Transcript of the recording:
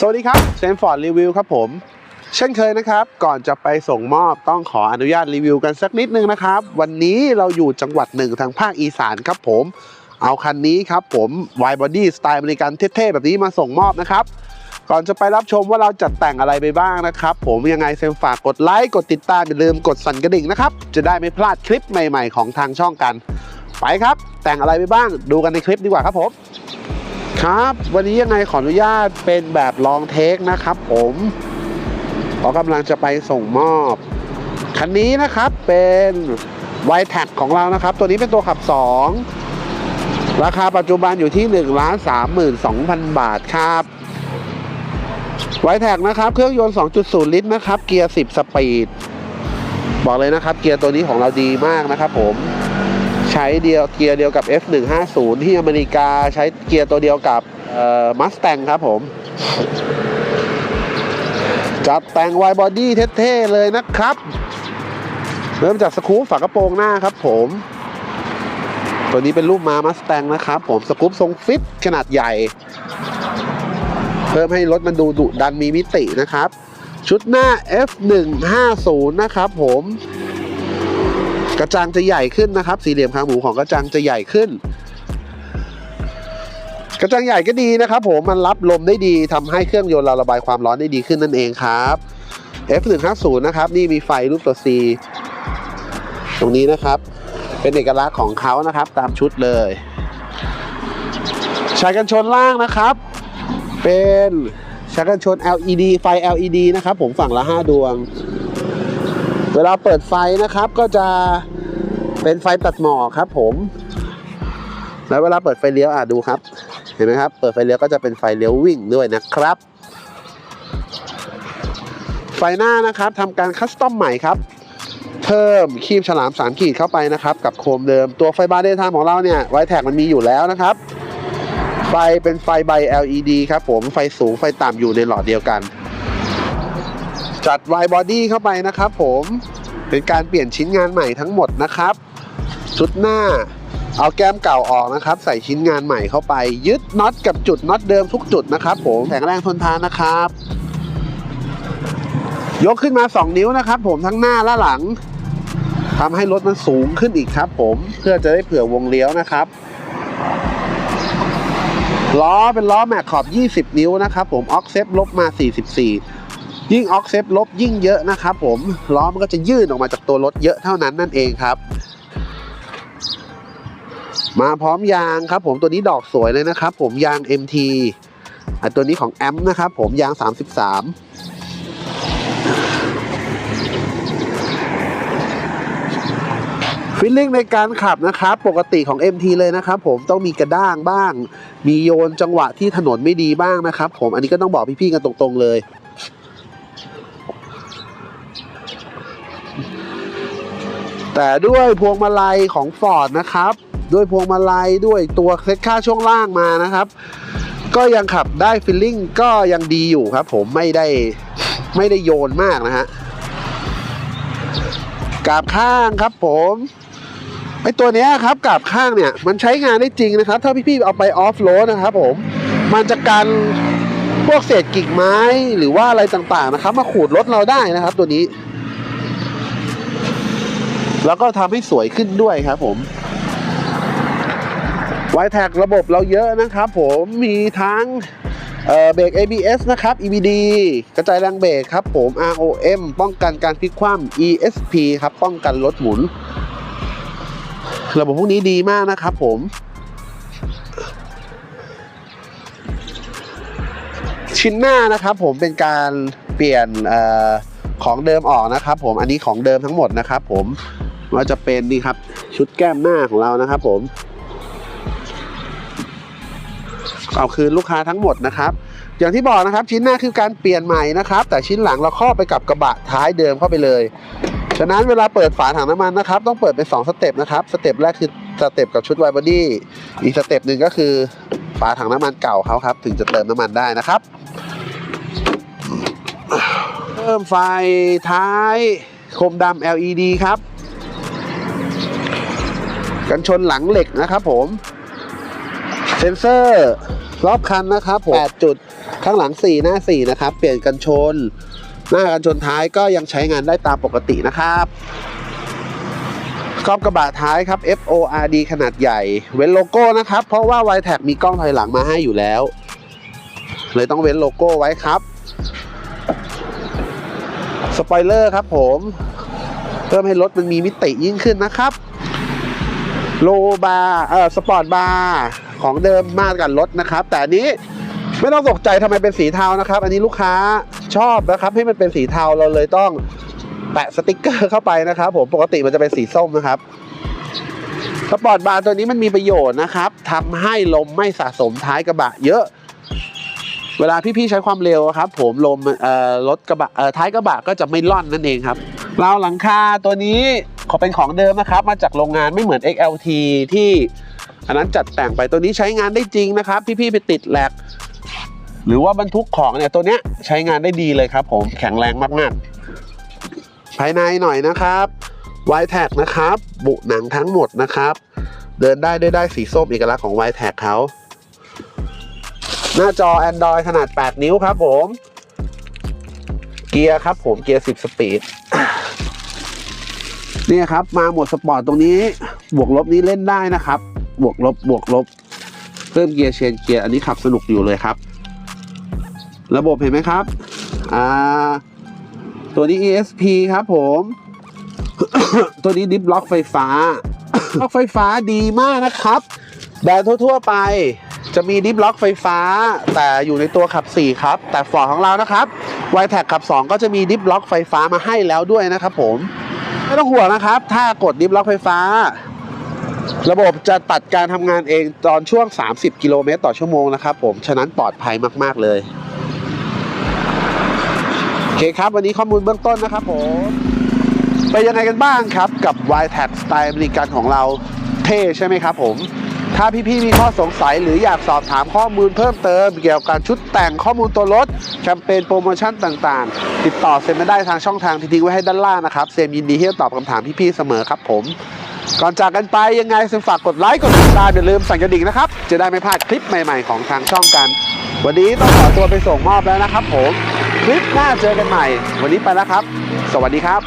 สวัสดีครับเซนฟอร์ดรีวิวครับผม เช่นเคยนะครับ ก่อนจะไปส่งมอบต้องขออนุญาตรีวิวกันสักนิดนึงนะครับ วันนี้เราอยู่จังหวัดหนึ่งทางภาคอีสานครับผม เอาคันนี้ครับผม Y Body สไตล์อเมริกันเท่ๆ แบบนี้มาส่งมอบนะครับ ก่อนจะไปรับชมว่าเราจัดแต่งอะไรไปบ้างนะครับ ผมยังไงเซมฝากกดไลค์กดติดตามอย่าลืมกดสั่นกระดิ่งนะครับจะได้ไม่พลาดคลิปใหม่ ๆ ของทางช่องกัน ไปครับ แต่งอะไรไปบ้างดูกันในคลิปดีกว่าครับผม ครับ วันนี้ยังไงขออนุญาตเป็นแบบลองเทคนะครับ ผมเพราะกำลังจะไปส่งมอบ คันนี้นะครับเป็น y t a g ของเรานะครับ ตัวนี้เป็นตัวขับ 2 ราคาปัจจุบันอยู่ที่1ล้าน32,000บาทครับไวแท็กนะครับเครื่องยนต์ 2.0 ลิตรนะครับ เกียร์ 10 สปีด บอกเลยนะครับ เกียร์ตัวนี้ของเราดีมากนะครับผม ใช้เดียวเกียร์เดียวกับ F150 ที่อเมริกาใช้เกียร์ตัวเดียวกับมัสแตงครับผม จัดแต่งไวบอดี้เท่ๆเลยนะครับ เริ่มจากสกู๊ปฝากระโปรงหน้าครับผม ตัวนี้เป็นรูปมามัสแตงนะครับผมสกู๊ปทรงฟิตขนาดใหญ่ เพิ่มให้รถมันดูดุดันมีมิตินะครับ ชุดหน้า F150 นะครับผม กระจังจะใหญ่ขึ้นนะครับ สี่เหลี่ยมคางหมูของกระจังจะใหญ่ขึ้น กระจังใหญ่ก็ดีนะครับ ผมมันรับลมได้ดีทำให้เครื่องยนต์เราระบายความร้อนได้ดีขึ้นนั่นเองครับ F150 นะครับ นี่มีไฟรูปตัว C ตรงนี้นะครับ เป็นเอกลักษณ์ของเขานะครับ ตามชุดเลยชายกันชนล่างนะครับ เป็นชายกันชน LED ไฟ LED นะครับ ผมฝั่งละ 5 ดวง เวลาเปิดไฟนะครับก็จะเป็นไฟตัดหมอกครับ ผม แล้วเวลาเปิดไฟเลี้ยวอะดูครับ เห็นไหมครับ เปิดไฟเลี้ยวก็จะเป็นไฟเลี้ยววิ่งด้วยนะครับ ไฟหน้านะครับทำการคัสตอมใหม่ครับ เพิ่มคีบฉลามสามขีดเข้าไปนะครับ กับโคมเดิมตัวไฟบาร์เดย์ไทม์ของเราเนี่ยไวแท็กมันมีอยู่แล้วนะครับไฟเป็นไฟใบ LED ครับผม ไฟสูงไฟต่ำอยู่ในหลอดเดียวกัน จัดไวบอดี้เข้าไปนะครับผมเป็นการเปลี่ยนชิ้นงานใหม่ทั้งหมดนะครับ ชุดหน้าเอาแก้มเก่าออกนะครับ ใส่ชิ้นงานใหม่เข้าไป ยึดน็อตกับจุดน็อตเดิมทุกจุดนะครับ ผมแข็งแรงทนทานนะครับ ยกขึ้นมา 2 นิ้วนะครับ ผมทั้งหน้าและหลังทำให้รถมันสูงขึ้นอีกครับ ผมเพื่อจะได้เผื่อวงเลี้ยวนะครับล้อเป็นล้อแม็กขอบ 20 นิ้วนะครับ ผมออกเซฟลบมา 44 ยิ่งออกเซฟลบยิ่งเยอะนะครับผมล้อมันก็จะยื่นออกมาจากตัวรถเยอะเท่านั้นนั่นเองครับ มาพร้อมยางครับ ผมตัวนี้ดอกสวยเลยนะครับ ผมยาง MT อตัวนี้ของแอมนะครับผมยาง 33ฟิลลิ่งในการขับนะครับ ปกติของ MT เลยนะครับผมต้องมีกระด้างบ้าง มีโยนจังหวะที่ถนนไม่ดีบ้างนะครับ ผมอันนี้ก็ต้องบอกพี่ๆกันตรงๆเลย แต่ด้วยพวงมาลัยของ Ford นะครับ ด้วยพวงมาลัยด้วยตัวเซ็ตค่าช่วงล่างมานะครับ ก็ยังขับได้ฟิลลิ่งก็ยังดีอยู่ครับ ผมไม่ได้ไม่ได้โยนมากนะฮะกราบข้างครับผมไอตัวนี้ครับกราบข้างเนี่ย มันใช้งานได้จริงนะครับ ถ้าพี่ๆเอาไปออฟโรดนะครับผมมันจะกันพวกเศษกิ่งไม้หรือว่าอะไรต่างๆนะครับ มาขูดรถเราได้นะครับ ตัวนี้ แล้วก็ทำให้สวยขึ้นด้วยครับผมไวแท็กระบบเราเยอะนะครับผมมีทั้งเอ่อเบรก ABS นะครับ EBD กระจายแรงเบรกครับผม ROM ป้องกันการพลิกคว่ำ ESP ครับ ป้องกันรถหมุน ระบบพวกนี้ดีมากนะครับผม ชิ้นหน้านะครับผมเป็นการเปลี่ยนออของเดิมออกนะครับผม อันนี้ของเดิมทั้งหมดนะครับผม ว่าจะเป็นนี่ครับ ชุดแก้มหน้าของเรานะครับ ผมเอาคืนลูกค้าทั้งหมดนะครับ อย่างที่บอกนะครับ ชิ้นหน้าคือการเปลี่ยนใหม่นะครับ แต่ชิ้นหลังเราครอบไปกับกระบะท้ายเดิมเข้าไปเลย ฉะนั้นเวลาเปิดฝาถังน้ำมันนะครับ ต้องเปิดเป็น2สเต็ปนะครับสเต็ปแรกคือสเต็ปกับชุดไวบอดี้อีกสเต็ปหนึ่งก็คือฝาถังน้ำมันเก่าเขาครับ ถึงจะเติมน้ำมันได้นะครับเพิ่มไฟท้ายโคมดำ LED ครับ กันชนหลังเหล็กนะครับผม เซ็นเซอร์รอบคันนะครับผม8จุดข้างหลัง 4 หน้า 4 นะครับ เปลี่ยนกันชน หน้ากันชนท้ายก็ยังใช้งานได้ตามปกตินะครับกรอบกระบะท้ายครับ FORD ขนาดใหญ่ เว้นโลโก้นะครับ เพราะว่า y t a g มีกล้องถอยหลังมาให้อยู่แล้ว เลยต้องเว้นโลโก้ไว้ครับ สปอยเลอร์ครับผม เพิ่มให้รถมันมีมิติยิ่งขึ้นนะครับ โลบาร์เอ่อสปอร์ตบาร์ของเดิมมากกันรถนะครับ แต่อันนี้ไม่ต้องตกใจทำไมเป็นสีเทานะครับ อันนี้ลูกค้าชอบนะครับ ให้มันเป็นสีเทาเราเลยต้องแปะสติกเกอร์เข้าไปนะครับ ผมปกติมันจะเป็นสีส้มนะครับสปอร์ตบาร์ตัวนี้มันมีประโยชน์นะครับทำให้ลมไม่สะสมท้ายกระบะเยอะ เวลาพี่ๆใช้ความเร็วครับ ผมลมอ่อรถกระบะอ่อท้ายกระบะก็จะไม่ล่อนนั่นเองครับ ราวหลังคาตัวนี้ขอเป็นของเดิมนะครับ มาจากโรงงานไม่เหมือน XLT ที่อันนั้นจัดแต่งไปตัวนี้ใช้งานได้จริงนะครับพี่ๆไปติดแหลกหรือว่าบรรทุกของเนี่ยตัวเนี้ยใช้งานได้ดีเลยครับ ผมแข็งแรงมากๆ ภายในหน่อยนะครับ y t a g นะครับ บุหนังทั้งหมดนะครับ เดินได้ด้วยได้สีส้มเอกลักษณ์ของ y t a g เขาหน้าจอ Android ขนาด 8 นิ้วครับผม เกียร์ครับผมเกียร์ 10 สปีด นี่ยครับ มาหมดสปอร์ตตรงนี้ บวกลบนี้เล่นได้นะครับ บวกลบบวกลบ เพิ่มเกียร์เชนเกียร์อันนี้ขับสนุกอยู่เลยครับ ระบบเห็นไหมครับ อ่า ตัวนี้ ESP ครับผม ตัวนี้ดิฟล็อกไฟฟ้า ล็อกไฟฟ้าดีมากนะครับ แบรนด์ทั่ว ๆ ไปจะมีดิฟล็อกไฟฟ้า แต่อยู่ในตัวขับ 4 ครับ แต่ฟอร์ของเรานะครับ y t a g ขับ 2 ก็จะมีดิฟล็อกไฟฟ้ามาให้แล้วด้วยนะครับผม ไม่ต้องห่วงนะครับ ถ้ากดดิฟล็อกไฟฟ้า ระบบจะตัดการทำงานเองตอนช่วง 30 กิโลเมตรต่อชั่วโมงนะครับผม ฉะนั้นปลอดภัยมาก ๆ เลย โอเคครับ วันนี้ข้อมูลเบื้องต้นนะครับผมไปยังไงกันบ้างครับ กับ y t a c สไตล์อเมริกันของเราเท่ใช่ไหมครับผม ถ้าพี่ๆมีข้อสงสัยหรืออยากสอบถามข้อมูลเพิ่มเติม เกี่ยวกับชุดแต่งข้อมูลตัวรถแคมเปญโปรโมชั่นต่างๆ ติดต่อเซมมาได้ทางช่องทางที่ทิ้งไว้ให้ด้านล่างนะครับเซมยินดีที่จะตอบคำถามพี่ๆเสมอครับผมก่อนจากกันไปยังไงเซมฝากกดไลค์กดติดตามอย่าลืมสั่นกระดิ่งนะครับจะได้ไม่พลาดคลิปใหม่ๆของทางช่องกัน วันนี้ต้องขอตัวไปส่งมอบแล้วนะครับผมคลิปหน้าเจอกันใหม่ วันนี้ไปแล้วครับ สวัสดีครับ